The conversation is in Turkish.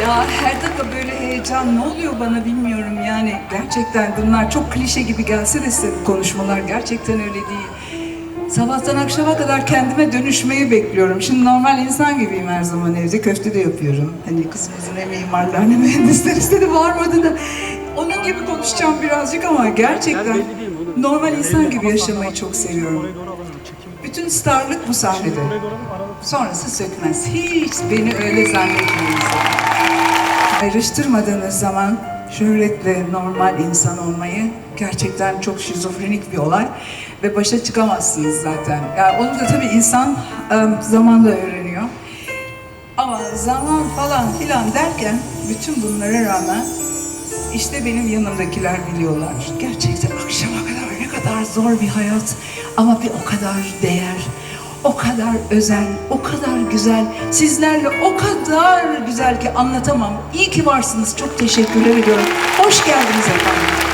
Ya her dakika böyle heyecan ne oluyor bana bilmiyorum yani. Gerçekten bunlar çok klişe gibi gelse de size konuşmalar gerçekten öyle değil. Sabahtan akşama kadar kendime dönüşmeyi bekliyorum. Şimdi normal insan gibiyim her zaman evde. Köfte de yapıyorum. Hani kızımızın ne mimarlar ne mühendisler istedi varmadı da. Onun gibi konuşacağım birazcık ama gerçekten normal insan gibi yaşamayı çok seviyorum. Bütün starlık bu sahnede. Sonrası sökmez. Hiç beni öyle zannetmeyin. Ayrıştırmadığınız zaman şöhretle normal insan olmayı gerçekten çok şizofrenik bir olay ve başa çıkamazsınız zaten. Yani onu da tabii insan zamanla öğreniyor. Ama zaman falan filan derken bütün bunlara rağmen işte benim yanımdakiler biliyorlar. Gerçekten akşama kadar ne kadar zor bir hayat ama bir o kadar değer, o kadar özel, o kadar güzel. Sizlerle o kadar güzel ki anlatamam. İyi ki varsınız. Çok teşekkürler ediyorum. Hoş geldiniz efendim.